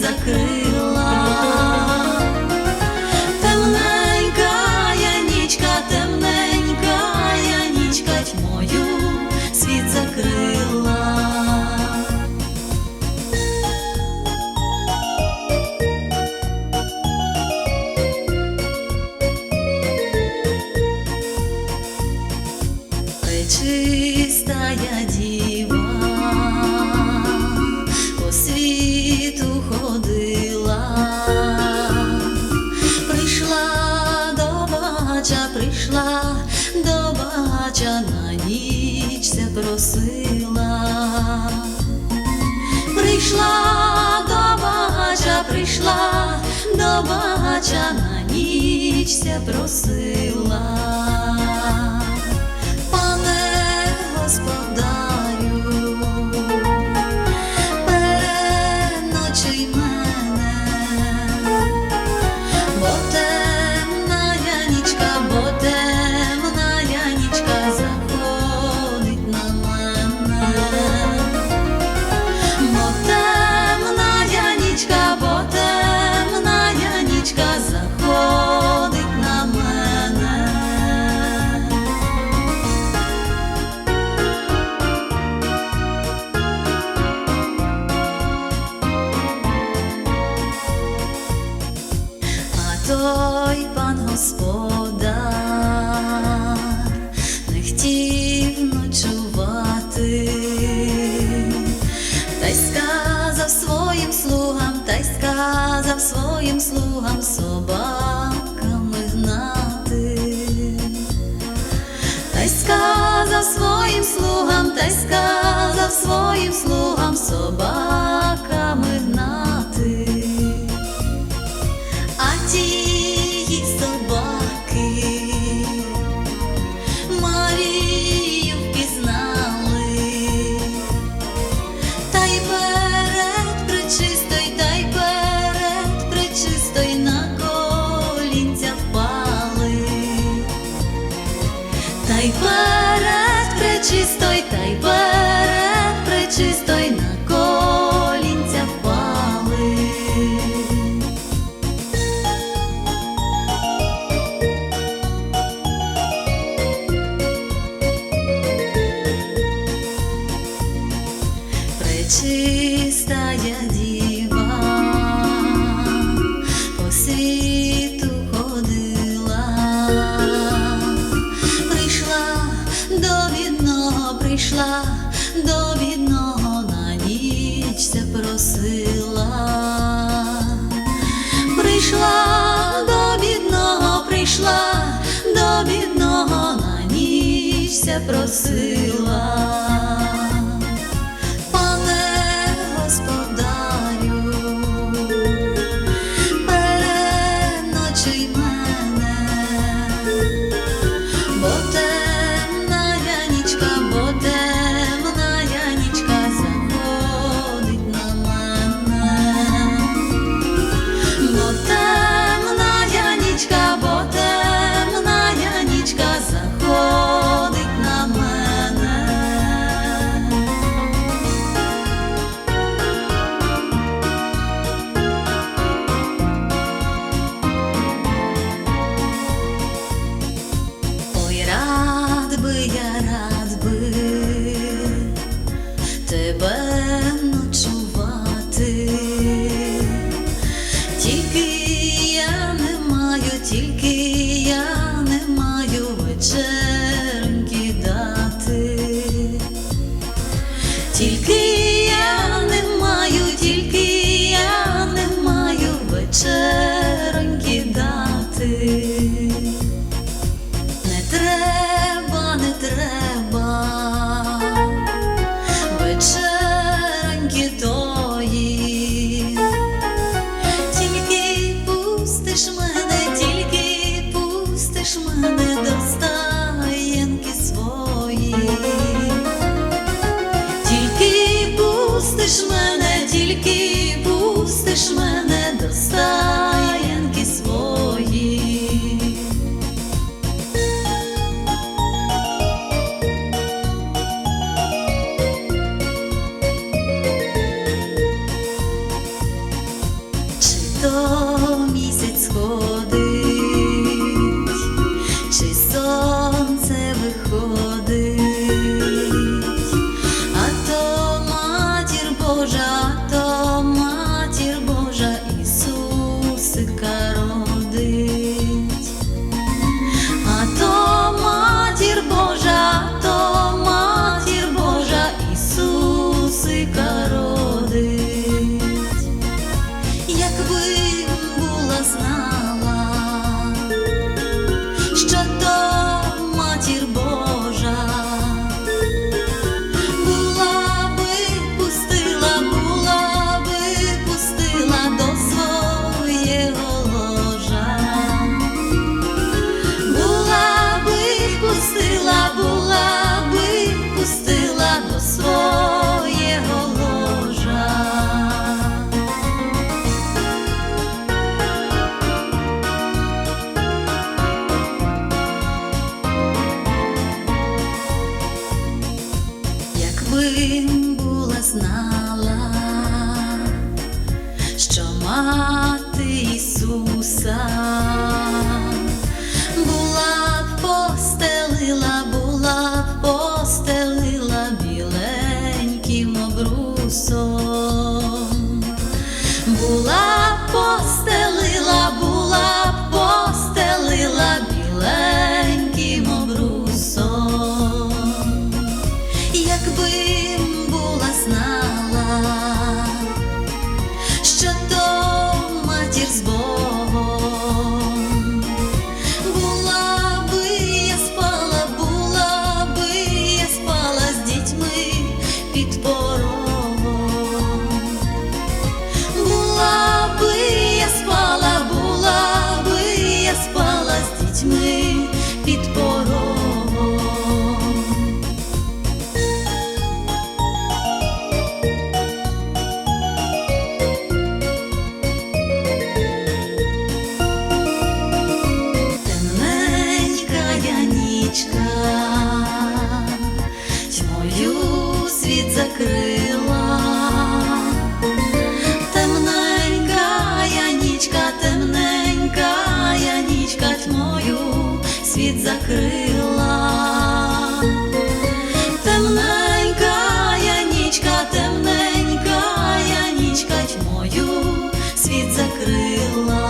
i'm sakın. прийшла до бача на нічся просила. й сказав своїм слугам, та й сказав своїм слугам собаками гнати, та й сказав своїм слугам, та й сказав своїм слугам собак. Дівчинка до бідного на ніч просила, прийшла до бідного, прийшла, до бідного на ніч запросила. просила. freshman. закрила, темненька янічка, темненька янічка тьмою світ закрила.